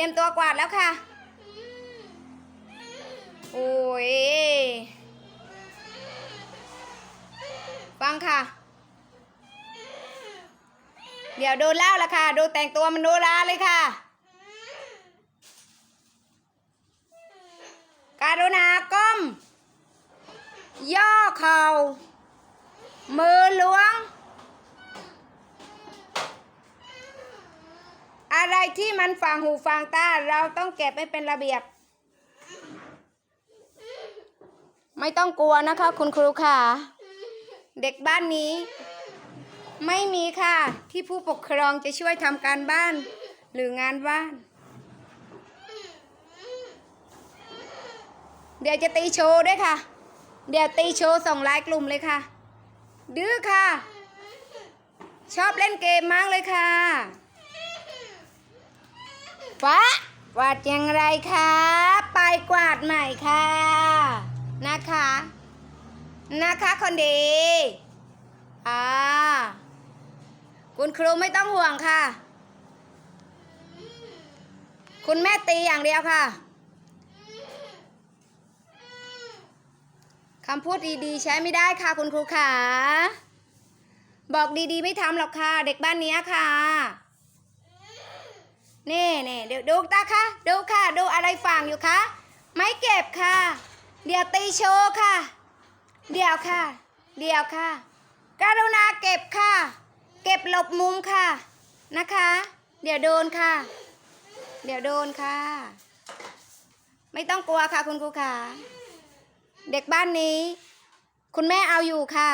รียมตัวกวาดแล้วค่ะ โอ้ย ฟังค่ะ เดี๋ยวดูเล่าละค่ะ ดูแต่งตัวมันดูราเลยค่ะ การุณาก้ม ย่อเข่า มือล้วง อะไร ที่มันฝังหูฝังตา เราต้องเก็บให้เป็นระเบียบ ไม่ต้องกลัวนะคะ คุณครูค่ะ เด็กบ้านนี้ ไม่มีค่ะ ที่ผู้ปกครองจะช่วยทำการบ้าน หรืองานบ้าน เดี๋ยวจะตีโชว์ด้วยค่ะ เดี๋ยวตีโชว์ส่งไลน์กลุ่มเลยค่ะ ดื้อค่ะ ชอบเล่นเกมมากเลยค่ะ ฟ้ากวาดอย่างไรคะไปกวาดใหม่ค่ะ นะคะ นะคะคนดี อ่า คุณครูไม่ต้องห่วงค่ะ คุณแม่ตีอย่างเดียวค่ะคำพูดดีๆ ใช้ไม่ได้ค่ะคุณครูขาบอกดีๆ ไม่ทำหรอกค่ะ เด็กบ้านนี้ค่ะ นี่นี่เดี๋ยวดูตาค่ะดูค่ะ ดูอะไรฝังอยู่คะไม่เก็บค่ะ เดี๋ยวตีโชว์ค่ะ เดี๋ยวค่ะ เดี๋ยวค่ะกรุณาเก็บค่ะ เก็บหลบมุมค่ะนะคะ เดี๋ยวโดนค่ะ เดี๋ยวโดนค่ะ ไม่ต้องกลัวค่ะคุณครูขาเด็กบ้านนี้ คุณแม่เอาอยู่ค่ะ